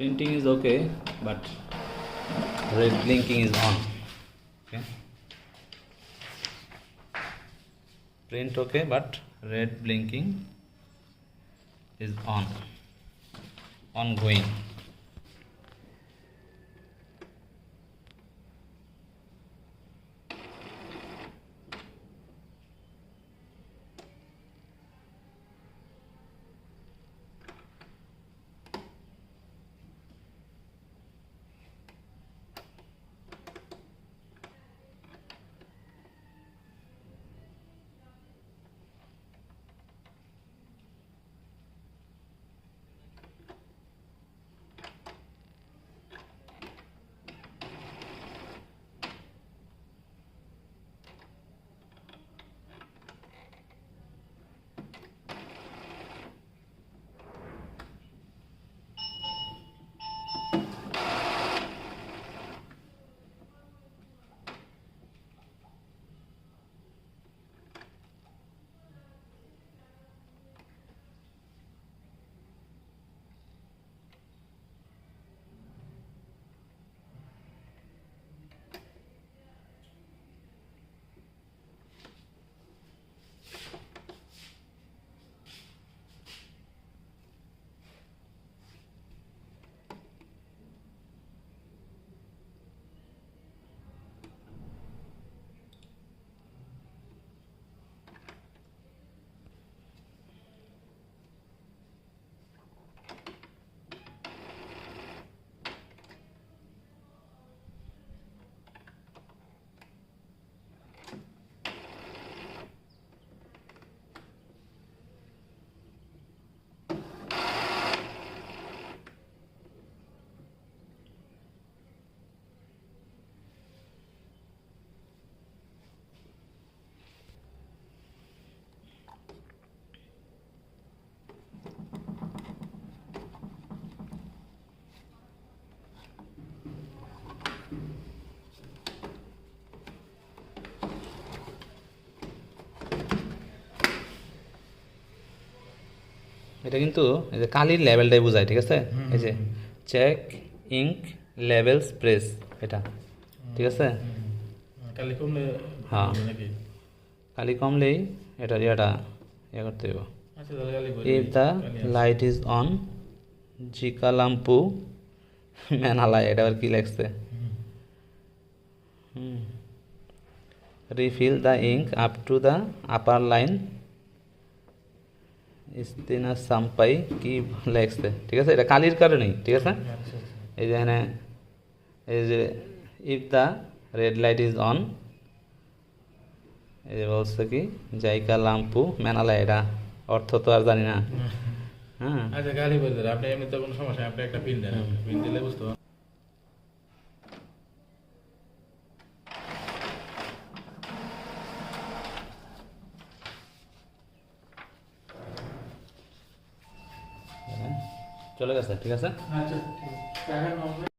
printing is okay but red blinking is on. Okay? Print okay but red blinking is on. Ongoing এটা কিন্তু এই যে কালির লেভেলটাই বোঝায় ঠিক আছে? এই যে চেক ইঙ্ক লেভেল স্প্রেস এটা ঠিক আছে? কালি কমলে হ্যাঁ। কালি কমলেই এটা ইয়েটা ইয়ে করতে হবে if the light is on জিকালাম্পু ম্যানালায় এটা আবার কি লাগছে refill the ink up to the upper line ইস্তিনা সাম্পাই কি লাগছে ঠিক আছে? এটা কালির কারণেই ঠিক আছে? এই যে এখানে এই যে if the red light is on এই যে বলছে কি জাইকা লাম্পু মেনালা এটা অর্থ তো আর জানি না। হ্যাঁ। আচ্ছা কালি বলে দিলে আপনি এমনি তো কোনো সমস্যা আপনি একটা পিন দেন। পিন দিলে বুঝতে চলে গেছে ঠিক আছে? আচ্ছা